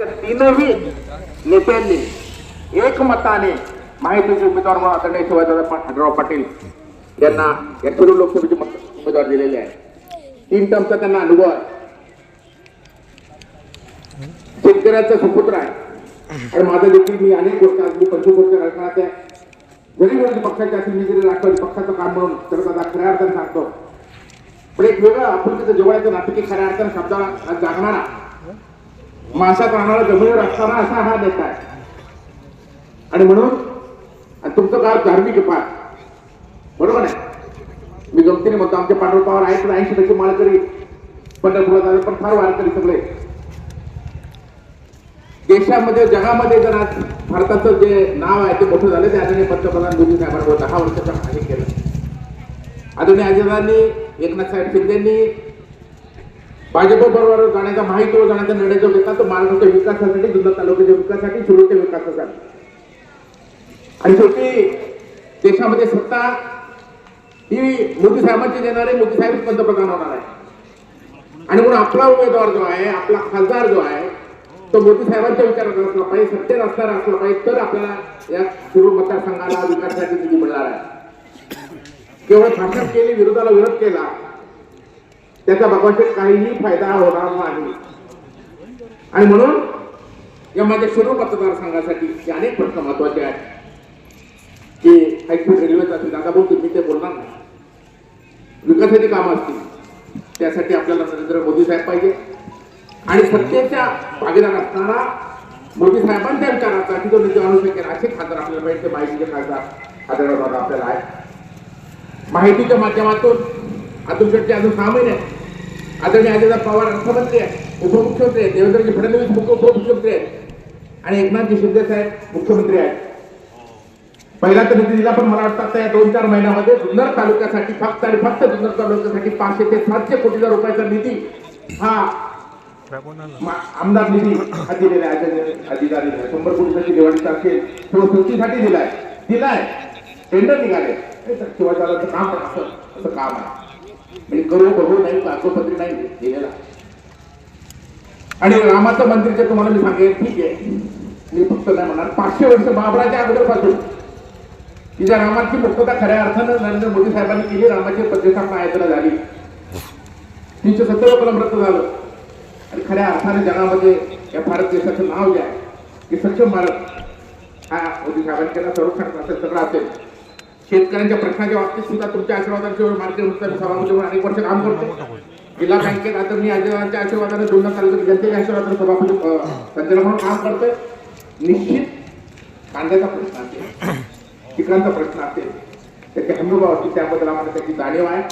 तीनही नेत्यांनी एकमताने माहितीचे उमेदवार म्हणून आदरणीय शिवाजीराव पा- पाटील यांना या शिरूर लोकसभेचे उमेदवार दिलेले आहे तीन टर्मचा त्यांना अनुभव आहे. शेतकऱ्याचा सुपुत्र आहे. आणि माझं देखील मी अनेक गोष्टी अगदी पंचवीस वर्ष राजकारणात आहे. जरी विरोधी पक्षाचे असेल मी जरी राष्ट्रवादी पक्षाचं काम म्हणून तर आता खऱ्या अर्थाने सांगतो. पण एक वेगळं आपण तिथं जवळचं नाटकी खऱ्या अर्थाने शब्दाला जागणारा माणसात राहणारा जमिनीवर असताना असा हा नेता आहे. आणि म्हणून तुमचं गाव धार्मिक पाठ बरोबर आहे? मी गमतीने म्हणतो आमच्या पांडुरपावर पवार आहेत ऐंशी टक्के माळकरी पंढरपुरात आले पण फार वारकरी सगळे. देशामध्ये जगामध्ये जर आज भारताचं जे नाव आहे ते मोठं झालं ते आदरणीय पंतप्रधान मोदी साहेबांवर दहा वर्षाच्या हे केलं. आदरणीय आजादांनी एकनाथ साहेब शिंदेनी भाजपबरोबर जाण्याचा माहितीवर जाण्याचा निर्णय जो घेतला तो महाराष्ट्राच्या विकासासाठी जुन्नर तालुक्याच्या विकासासाठी सुरूच्या विकासासाठी. आणि शेवटी देशामध्ये सत्ता ही मोदी साहेबांची देणार आहे मोदी साहेब पंतप्रधान होणार आहे. आणि म्हणून आपला उमेदवार जो आहे आपला खासदार जो आहे तो मोदी साहेबांच्या विचारात असला पाहिजे सत्तेत असणारा असला पाहिजे तर आपल्याला या सुरू मतदारसंघाला विकासासाठी निधी मिळणार आहे. केवळ भाषण केली विरोधाला विरोध केला त्याचा भगवान काहीही फायदा होणार नाही. आणि म्हणून या माझ्या सर्व मतदारसंघासाठी हे अनेक प्रश्न महत्त्वाचे आहेत. की हायस्पीड रेल्वेचा असेल दादा भाऊ तुम्ही ते बोलणार नाही. विकासाची कामं असतील त्यासाठी आपल्याला नरेंद्र मोदी साहेब पाहिजे. आणि सत्तेच्या भागीदार असणारा मोदी साहेबांच्या विचाराचा की तो निधी आणू शकेल असे खासदार आपल्याला पाहिजे माहितीचे खासदार आढळराव आपल्याला आहे माहितीच्या माध्यमातून अतुल शेट्टी अजून सहा महिने आहेत. आदरणीय अजित पवार अर्थमंत्री आहेत उपमुख्यमंत्री आहेत देवेंद्रजी फडणवीस मुख्य उपमुख्यमंत्री आहेत. आणि एकनाथजी शिंदे साहेब मुख्यमंत्री आहेत. पहिला तर निधी दिला पण मला वाटतं आता या दोन चार महिन्यामध्ये जुन्नर तालुक्यासाठी फक्त आणि फक्त जुन्नर तालुक्यासाठी पाचशे ते सातशे कोटी रुपयाचा निधी हा आमदार निधी हा दिलेला आहे. अधिकारी शंभर कोटीसाठी दिवाळीचा असेल किंवा सुट्टीसाठी दिलाय. दिलाय. टेंडर निघाले. हे तर काम पण असं असं काम आहे. म्हणजे करू बघू नाही कागदपत्री नाही दिलेला. आणि रामाचं मंदिर जे तुम्हाला मी सांगेल ठीक आहे. मी फक्त नाही म्हणणार पाचशे वर्ष बाबराच्या अगोदरपासून. की ज्या रामाची मुक्तता खऱ्या अर्थानं नरेंद्र मोदी साहेबांनी केली रामाची प्रतिष्ठापना आयोजना झाली. तीनशे सत्तर कलम रद्द झालं. आणि खऱ्या अर्थाने जगामध्ये या भारत देशाचं नाव जे आहे की सक्षम भारत हा मोदी साहेबांनी संरक्षण असेल सगळं असेल. शेतकऱ्यांच्या प्रश्नाच्या बाबतीत सुद्धा तुमच्या आशीर्वादांच्या मार्केट मुक्त सभामध्ये अनेक वर्ष काम करतो जिल्हा बँकेत आता मी आजीवांच्या आशीर्वादाने दोन तालुक्यात जनतेच्या आशीर्वादाने सभापती संचालक म्हणून काम करतोय. निश्चित कांद्याचा प्रश्न असेल पिकांचा प्रश्न असेल त्याचे हमीभाव असतील त्याबद्दल आम्हाला त्याची जाणीव आहे.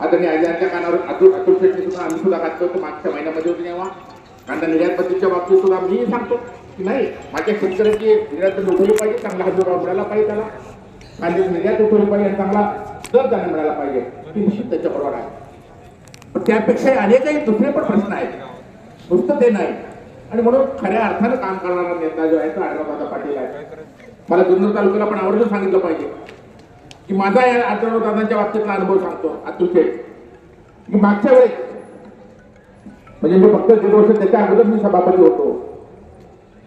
आदरणीय आजारांच्या कानावर अतुल अतुल शेट्टी सुद्धा आम्ही सुद्धा घातलो होतो मागच्या महिन्यामध्ये होती तेव्हा. कांदा निर्यात पद्धतीच्या बाबतीत सुद्धा मी सांगतो की नाही माझ्या शेतकऱ्याची निर्यात उठवली पाहिजे चांगला हमीभाव मिळाला पाहिजे त्याला. कांद्याची निर्यात उठवली पाहिजे आणि चांगला दर त्यांना मिळाला पाहिजे. ती निश्चित त्याच्या बरोबर आहे. पण त्यापेक्षा अनेकही दुसरे पण प्रश्न आहेत. नुसतं ते नाही. आणि म्हणून खऱ्या अर्थानं काम करणारा नेता जो आहे तो पाटील आहे. मला जुन्नर तालुक्याला पण आवर्जून सांगितलं पाहिजे. की माझा या आढळराव दादांच्या बाबतीतला अनुभव सांगतो अतुल शेठ की मागच्या वेळेस म्हणजे मी फक्त दीड वर्ष त्याच्या अगोदर मी सभापती होतो.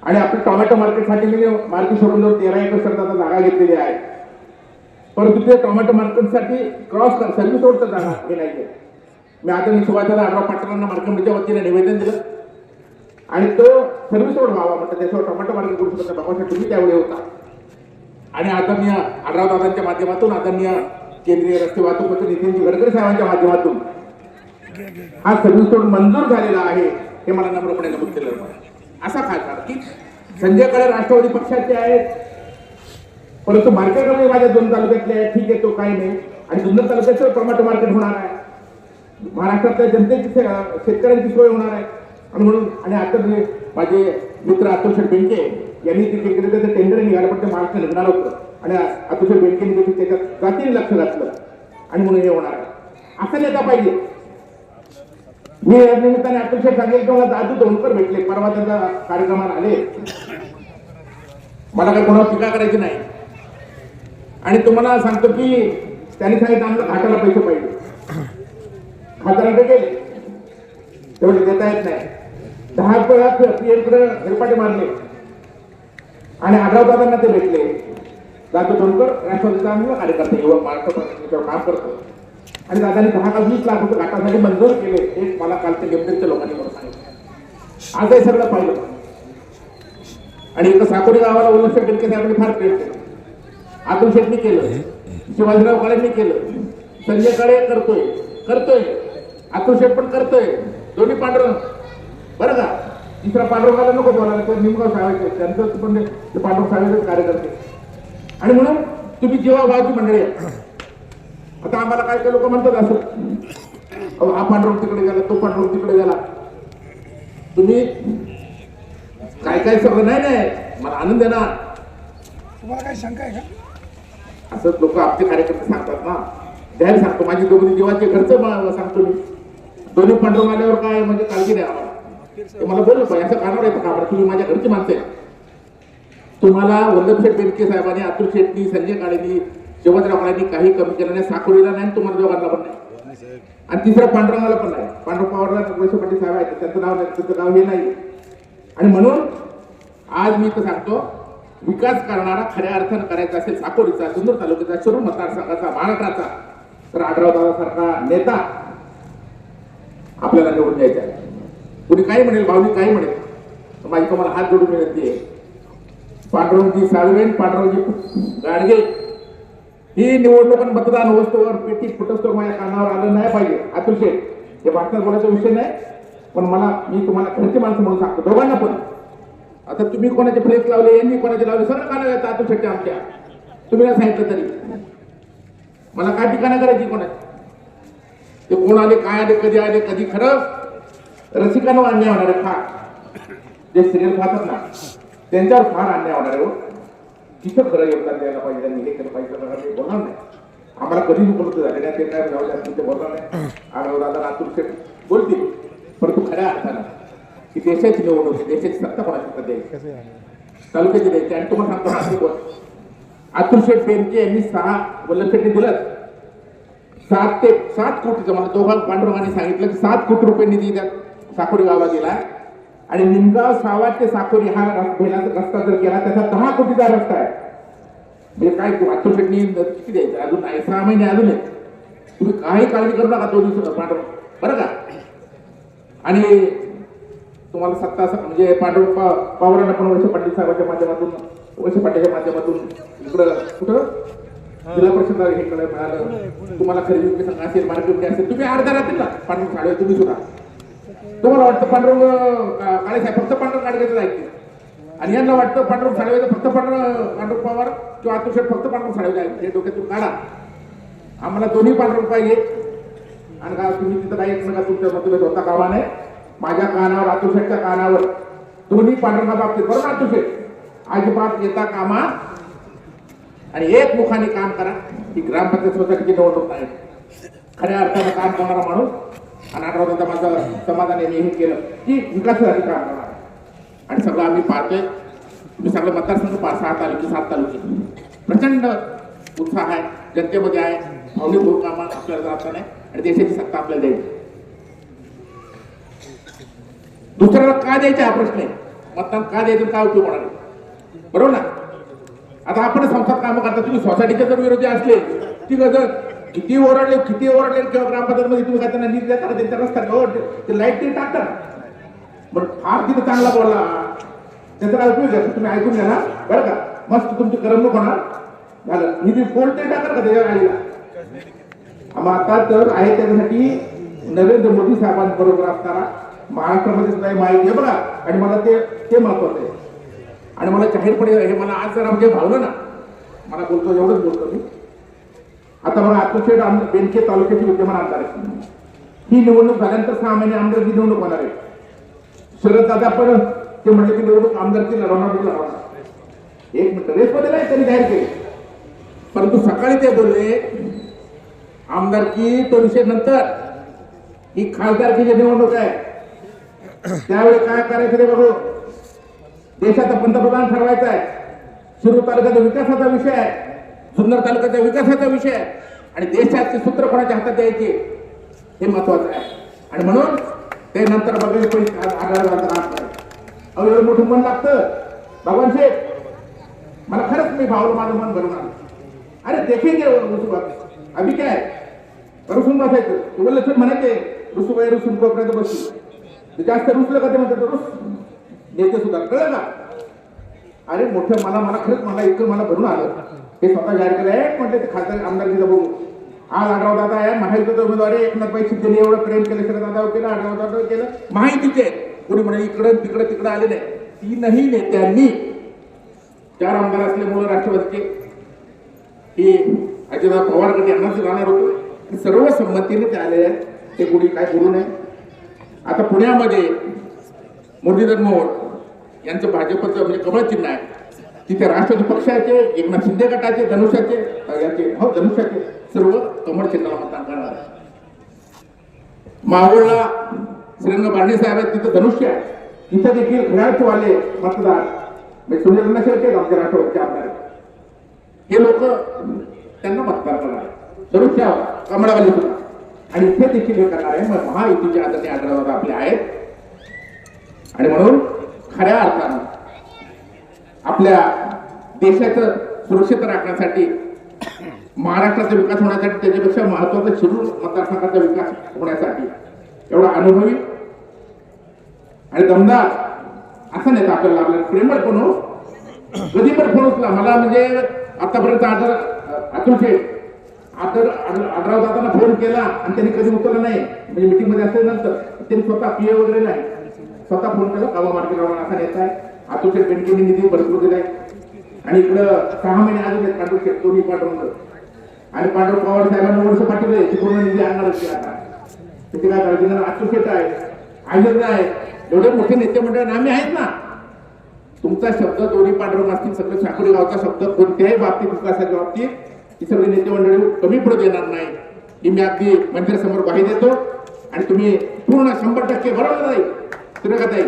आणि आपली टोमॅटो मार्केटसाठी मी मार्केट सोडून जाऊन तेरा एकर आता जागा घेतलेली आहे. परंतु ते टोमॅटो मार्केटसाठी क्रॉस सर्व्हिस रोडचं जागा घेण्याची मी आता मी सुभाषदादा आढराव पाटलांना मार्केटच्या वतीने निवेदन दिलं. आणि तो सर्व्हिस रोड व्हावा म्हणतात त्याच्यावर टोमॅटो मार्केट करू शकतो. बाबासाहेब तुम्ही त्यावेळी होता. आणि आदरणीय आढराव दादांच्या माध्यमातून आदरणीय केंद्रीय रस्ते वाहतूक मंत्री नितीनजी गडकरी साहेबांच्या माध्यमातून हा सर्व्हिस रोड मंजूर झालेला आहे हे मला नम्रपणे नमूद केलं असा खासदार की संजयकडे राष्ट्रवादी पक्षाचे आहेत. परंतु मार्केटमध्ये माझ्या दोन तालुक्यातले आहे ठीक आहे तो काही नाही. आणि जुन्नर तालुक्याचं टोमॅटो मार्केट होणार आहे. महाराष्ट्रातल्या जनतेची शेतकऱ्यांची सोय होणार आहे. आणि म्हणून आणि आता जे माझे मित्र अतुलशेठ बेंके यांनी ते केलं त्याचं टेंडर निघालं पण ते महाराष्ट्र निघणार होतं. आणि अतिशय बेंकेने देखील त्याच्यात जातीने लक्ष घातलं. आणि म्हणून हे होणार असं नेता पाहिजे. मी या निमित्ताने अतिशय सांगेल की मला दादू दोनकर भेटले. परवा त्यांच्या कार्यक्रमाला आले. मला काही कोणावर टीका करायची नाही. आणि तुम्हाला सांगतो की त्यांनी सांगितलं आम्हाला घाटाला पैसे पाहिजे. खासदारांकडे गेले तेवढे देता येत नाही. दहा वेळा पीएमकडे हेलपाटे मारले. आणि आढाव दादांना ते भेटले. जातो दोनकर राष्ट्रवादीचा आम्ही कार्यकर्ता युवक महाराष्ट्र काम करतो. आणि दादाने दहा का वीस लाख रुपये घाटासाठी मंजूर केले. एक मला कालच्या गेमच्या लोकांनी मला सांगितलं. आजही सगळं पाहिलं. आणि इथं साकोरी गावाला उल्लंघन केलं साहेबांनी फार प्रेम केलं. अतुल शेटनी केलं. शिवाजीराव काळेंनी केलं. संजय काळे करतोय. करतोय. अतुल शेट पण करतोय. दोन्ही पांढर बरं का? तिसरा पांडुरंगाला नको बोलायला तर निमगाव साहेबांचे त्यांचं पण ते- पांडुरंग साहेबांचेच कार्यकर्ते आणि म्हणून तुम्ही जेव्हा भावची मंडळी. आता आम्हाला काय काय लोक म्हणतात असं. हा पांडुरंग तिकडे गेला तो पांडुरंग तिकडे गेला. तुम्ही काय काय सगळं नाही नाही मला आनंद आहे ना. तुम्हाला काही शंका आहे का? असंच लोक आमचे कार्यकर्ते सांगतात ना. जाहीर सांगतो माझी दोन्ही जीवाचे खर्च सांगतो मी. दोन्ही पांडुरंग आल्यावर काय म्हणजे काळजी नाही ते मला बोललं असं कानावर येतं का तुम्ही माझ्या घरची माणसं आहे तुम्हाला वल्लभशेठ बेनके साहेबांनी अतुल शेट्टी संजय काळेनी शिवराजराव काळेंनी काही कमी केलं नाही साकोरीला नाही आणि तुम्हाला दोघांना पण नाही. आणि तिसरं पांडुरंगाला पण नाही. पांडुरंग पवारला वैश्व पाटील साहेब आहेत त्यांचं नाव नाही त्यांचं नाव हे नाही. आणि म्हणून आज मी तर सांगतो विकास करणारा खऱ्या अर्थानं करायचा असेल साकोरीचा सुंदर तालुक्याचा शिरूर मतदारसंघाचा महाराष्ट्राचा तर आढळराव दादासारखा नेता आपल्याला निवडून द्यायचा आहे. कोणी काही म्हणेल भावनी काही म्हणेल तर माझी तुम्हाला हात जोडून विनंती आहे. पांडुरंगजी साळवेन पांडुरंगजी गाडगे ही निवडणूक आणि मतदान होतोवर पेटी फुटस्तो माझ्या कानावर आलं नाही पाहिजे. अतुल शेठ हे भाषणात बोलायचा विषय नाही पण मला मी तुम्हाला घरचे माणसं म्हणून सांगतो. दोघांना पण. आता तुम्ही कोणाचे फ्लेक्स लावले यांनी कोणाचे लावले सगळं कानावर येतं अतुल शेट्टी आमच्या. तुम्ही ना सांगितलं तरी. मला काय ठिकाणं करायची कोणाची? ते कोण आले काय आले कधी आले कधी खरंच रसिकांना अन्याय होणारे फार जे सिरियल पाहतात ना त्यांच्यावर फार अन्याय होणार आहे हो. तिथं खरं योगदान द्यायला पाहिजे त्यांनी हे केलं पाहिजे ते बोलणार नाही. आम्हाला कधी उपलब्ध झाले नाही ते काय जाऊ द्या ते बोलणार नाही. आढळराव दादा लातूर शेठ बोलतील परंतु खऱ्या अर्थानं की देशाची निवडणूक देशाची सत्ता कोणाची द्यायची तालुक्याची द्यायची आणि तुम्हाला सांगतो नाशिक वर. अतुल शेठ बेनके यांनी सहा वल्लभ शेट्टी दिलं. सात ते सात कोटीचं म्हणजे मला दोघां पांडुरंगाने सांगितलं की सात कोटी रुपये निधी द्या. साखोरी गावाला गेला. आणि निमगाव सावाट ते साखोरी हा रस- रस्ता जर गेला त्याचा दहा कोटीचा रस्ता आहे. म्हणजे काय अतुल किती द्यायचं? अजून आहे सहा महिने अजून आहे तुम्ही काही काळजी करू नका तो दिवस पांडव. बरं का? आणि तुम्हाला सत्ता असं म्हणजे पांडव पावरांना पवारांना पण वैश्य पाटील साहेबांच्या माध्यमातून वैश्य पाटीलच्या माध्यमातून इकडं कुठं? जिल्हा परिषद हे मिळालं. तुम्हाला खरेदी असेल मार्केट असेल तुम्ही अर्धा राहतील ना पांडुरंग साडे तुम्ही सुद्धा. तुम्हाला वाटतं पांडुरंग काळे साहेब फक्त पांडुरंग गाडगेचं ऐकते आणि यांना वाटतं पांडुरंग साळवेचं फक्त पांडुरंग पांडुरंग पवार किंवा अतुल फक्त पांडुरंग साडवे ऐकते हे डोक्यातून काढा. आम्हाला दोन्ही पांडुरंग पाहिजे आणि का तुम्ही तिथं काही एकमेका तुमच्या मतभेद होता कामाने माझ्या कानावर अतुल कानावर दोन्ही पांडुरंगा बाबतीत. बरोबर अतुल शेठ? अजिबात येता कामा. आणि एक मुखाने काम करा. ही ग्रामपंचायत स्वतःची निवडणूक नाही खऱ्या अर्थानं काम करणारा माणूस आणि माझं समाधान यांनी हे केलं की विकासासाठी काम करणार आणि सगळं आम्ही पाहतोय तुम्ही सगळं मतदारसंघ पाच सहा तालुके सात तालुके. प्रचंड उत्साह आहे. जनतेमध्ये आहे. भावनिक भाऊ आपल्याला जाता नाही. आणि देशाची सत्ता आपल्याला द्यायची. दुसऱ्याला का द्यायचा? हा प्रश्न आहे. मतदान का द्यायचं? काय उपयोग होणार बरोबर ना? आता आपण संस्थात कामं करता तुम्ही सोसायटीचे जर विरोधी असले ती गजर किती ओरडले किती ओरडले किंवा ग्रामपंचायतमध्ये तुम्ही काय त्यांना नीट देता त्यांच्या रस्त्यात ते- लाइट ते टाकतात. पण फार तिथे चांगला बोलला. त्याचा काय उपयोग आहे? तुम्ही ऐकून घ्या ना. बरं का? मस्त तुमची करमणूक होणार. झालं. निधी पोल ते टाकणार का त्याच्या गाडीला मग आता तर आहे त्याच्यासाठी नरेंद्र मोदी साहेबांबरोबर असणारा महाराष्ट्रामध्ये सुद्धा माहिती आहे बघा. आणि मला ते ते महत्वाचं आहे. आणि मला जाहीरपणे हे मला आज जरा म्हणजे भावलं ना. मला बोलतो एवढंच बोलतो मी. आता बघा अतुशेठ बेनके तालुक्याचे विद्यमान आमदार आहेत. ही निवडणूक झाल्यानंतर सहा महिने आमदारची निवडणूक होणार आहे. शरद दादा पण ते म्हणले की निवडणूक आमदारची लढवणार मी लढवणार एक मिनिट रेसमध्ये नाही त्यांनी जाहीर केले. परंतु सकाळी ते बोलले आमदारकी तो विषय नंतर ही खासदारकीची निवडणूक आहे. त्यावेळी काय करायचं ते बघू. देशाचा पंतप्रधान ठरवायचा आहे. सुरू तालुक्याचा विकासाचा विषय आहे. सुंदर तालुक्याच्या विकासाचा विषय आहे. आणि देशाचे सूत्र कोणाच्या हातात द्यायचे हे महत्वाचं आहे. आणि म्हणून ते नंतर बघेल आढळला तर अहो एवढं मोठं मन लागतं. भगवान शेठ मला खरंच मी भावलं माझं मन भरून आलं. अरे देखेंगे रुसुबात अभि काय? रुसून बसायचं. ते बोललं म्हणायचे रुसूबाई रुसून कोपऱ्यात बसू जास्त रुसलं का ते म्हणतात रुस. नेते सुद्धा कळलं का? अरे मोठं मला मला खरंच मला इतकं मला भरून आलं. हे स्वतः जाहीर केलं. आहे म्हटलं ते खासदार आमदारकीचं बघू. आज आढाव दादा आहे महायुतीचा उमेदवार एकनाथ भाई शिंदेने एवढं प्रेम केलं सगळं दादा केलं आढाव दादा केलं. माहितीचे कोणी म्हणे इकडं तिकडं तिकडं आले नाही. तीनही नेत्यांनी चार आमदार असल्यामुळं राष्ट्रवादीचे हे अजितदादा पवारकडे यांनाच राहणार होतो. सर्व संमतीने ते आले आहेत. ते कोणी काय करू नये. आता पुण्यामध्ये मुरलीधर मोहोळ यांचं भाजपचं म्हणजे कमळ चिन्ह आहे. तिथे राष्ट्रवादी पक्षाचे एकनाथ शिंदे गटाचे धनुष्याचे याचे हो धनुष्याचे सर्व कमळ चिन्हाला मतदान करणार आहे. मावळला श्रीरंग बांडे साहेब आहेत तिथं धनुष्य आहे. तिथं देखील घड्याळचे वाले मतदार म्हणजे सुनील नशेचे आमच्या राष्ट्रवादीचे आमदार हे लोक त्यांना मतदान करणार धनुष्य कमळावाले सुद्धा. आणि इथे देखील हे करणार आहे मग महायुतीचे आदरणीय आढळराव आपले आहेत. आणि म्हणून खऱ्या अर्थानं आपल्या देशाचं सुरक्षित राखण्यासाठी महाराष्ट्राचा विकास होण्यासाठी त्याच्यापेक्षा महत्वाचं शिरूर मतदारसंघाचा विकास होण्यासाठी एवढा अनुभवी आणि दमदार असा नेता आपल्याला आपल्याला प्रेमळ पण हो? कधी पण फोन उचला. मला म्हणजे आतापर्यंत आदर अतुलचे आदर आदराव दादांना फोन केला आणि त्यांनी कधी उचलला नाही. म्हणजे मीटिंगमध्ये असल्यानंतर त्यांनी स्वतः पीए वगैरे नाही. स्वतः फोन केला कामा मार्केट असा नेता आहे. अतुल शेठ निधी भरपूर दिलाय. आणि इकडं सहा महिने अजून आहेत पांडुर शेठ दोन्ही पांडुरंग. आणि पांडुर पवार साहेबांना वर्ष पाठवले ती पूर्ण निधी आणणार ते आता. तिथे काय करायचं? नाही अतुल आहे. आयोजन आहे. एवढे मोठे नेते मंडळ आम्ही आहेत ना. तुमचा शब्द दोन्ही पांढरं असतील सगळं साकोरी गावचा शब्द कोणत्याही बाबतीत विकासाच्या बाबतीत ही सगळी नेते मंडळी कमी पडू देणार नाही. ही मी अगदी मंदिरासमोर बाहेर देतो. आणि तुम्ही पूर्ण शंभर टक्के बरोबर नाही सूर्यकाताई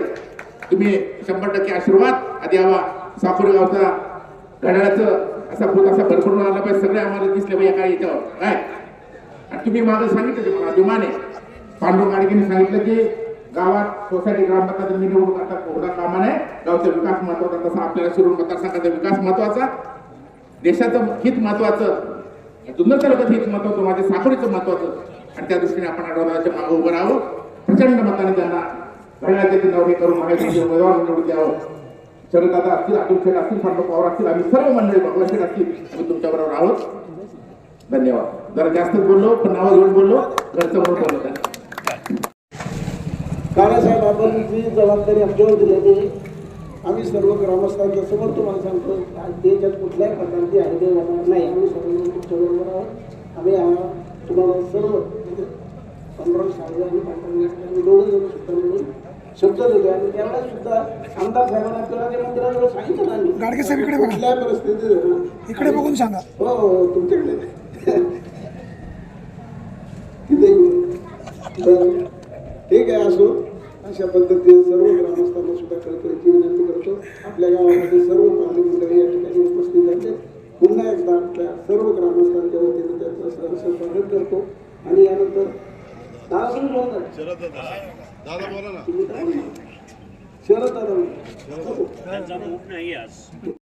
तुम्ही शंभर टक्के आशीर्वाद आधी यावा गावचा घड्याळाचं असा भूत असा भरपूर आला पाहिजे सगळे आम्हाला दिसले पाहिजे काय याच्यावर काय आणि तुम्ही मागं सांगितलं ते मला अभिमाने. पांडुरंग गाडगेने सांगितलं की गावात सोसायटी ग्रामपंचायत निवडणूक आता एवढा कामा नाही. गावचा विकास महत्त्वाचा तसा आपल्याला सुरू मतदारसंघाचा विकास महत्त्वाचा देशाचं हित महत्वाचं जुन्नर तालुक्यात हित महत्वाचं माझ्या साकोरीचं महत्वाचं आणि त्या दृष्टीने आपण आढळरावाच्या मागे उभं राहावं प्रचंड मताने त्यांना घड्याळाच्या चिन्हावर करून महायुतीचे उमेदवार निवडून द्यावं शरददादा असतील अतुल खेड असतील पांडव पवार असतील आम्ही सर्व मंडळी भगवान शेठ असतील आम्ही तुमच्याबरोबर आहोत धन्यवाद जरा जास्त बोललो पण नावं घेऊन बोललो घरचं म्हणून बोललो काळासाहेब आपण जी जबाबदारी आमच्यावर दिलेली आम्ही सर्व ग्रामस्थांच्या समोर तुम्हाला सांगतो त्याच्यात कुठल्याही प्रकारची हरगे होणार नाही आम्ही सर्व तुमच्याबरोबर आहोत आम्ही तुम्हाला सर्व पंधरा साडे आणि पाठवणे दोन्ही जण सुद्धा मिळून शब्द दिले आणि त्यावेळेस सुद्धा आमदार साहेबांना आपल्याला ते मंदिराजवळ सांगितलं आम्ही. गाडगे साहेब इकडे बघा. कुठल्याही परिस्थितीत इकडे बघून सांगा. हो हो तुमच्याकडे. तिथे येऊन. तर ठीक आहे असो. अशा पद्धतीने सर्व ग्रामस्थांना सुद्धा कळकळीची विनंती करतो. आपल्या गावामध्ये सर्व पालक मंडळी या ठिकाणी उपस्थित झाले पुन्हा एकदा आपल्या सर्व ग्रामस्थांच्या वतीने त्याचं सहर्ष स्वागत करतो. आणि यानंतर तुम्ही बोलता दादा. बोला ना? शरद दादा